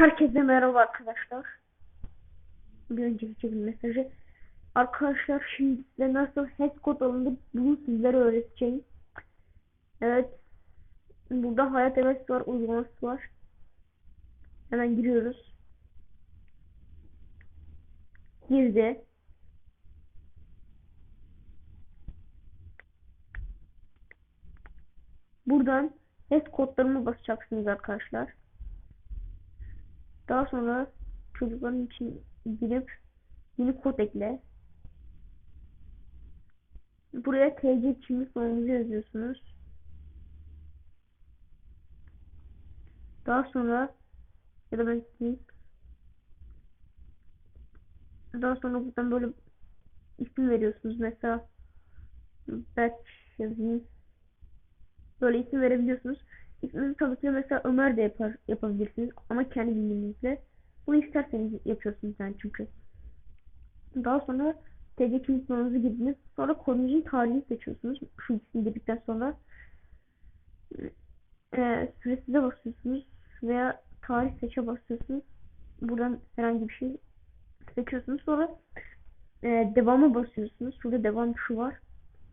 Herkese merhaba arkadaşlar. Bir önceki bir mesajı. Arkadaşlar şimdi size nasıl hash kod alınır bunu sizlere öğreteceğim. Evet. Burada Hayat Evet var, uygulaması var. Hemen giriyoruz. Girdi. Buradan hash kodlarını basacaksınız arkadaşlar. Daha sonra çocukların için girip yeni kod ekle. Buraya TC kimlik numaranızı yazıyorsunuz. Daha sonra ya da ben. Daha sonra buradan böyle isim veriyorsunuz. Mesela Berk yazayım. Böyle isim verebiliyorsunuz. Ki de mesela Ömer de yapar, yapabilirsiniz ama kendi bildiğinizle. Bunu isterseniz yapıyorsunuz yani çünkü. Daha sonra TC kimlik numaranızı girdiniz. Sonra kodunuzun tarihini seçiyorsunuz. Şu ikisini girdikten sonra e, süresize basıyorsunuz veya tarih seçe basıyorsunuz. Buradan herhangi bir şey seçiyorsunuz. Sonra e, devama basıyorsunuz. Şurada devam tuşu var.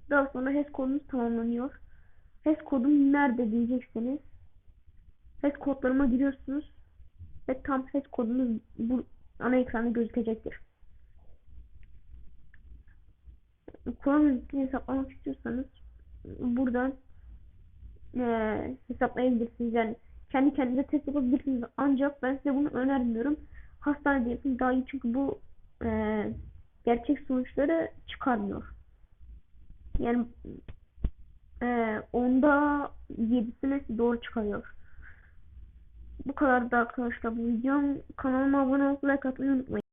Daha sonra HES kodunuz tamamlanıyor. HES kodum nerede diyecekseniz HES kodlarıma giriyorsunuz ve tam HES kodunuz bu ana ekranda gözükecektir. Chrome yöneticini hesaplamak istiyorsanız buradan eee hesaplayabilirsiniz. Yani kendi kendinize test yapabilirsiniz. Ancak ben size bunu önermiyorum. Hastanede yapın daha iyi çünkü bu eee, gerçek sonuçları çıkarmıyor. Yani eee onda yedisine doğru çıkarıyor. Bu kadar da arkadaşlar bu videom. Kanalıma abone olup like unutmayın.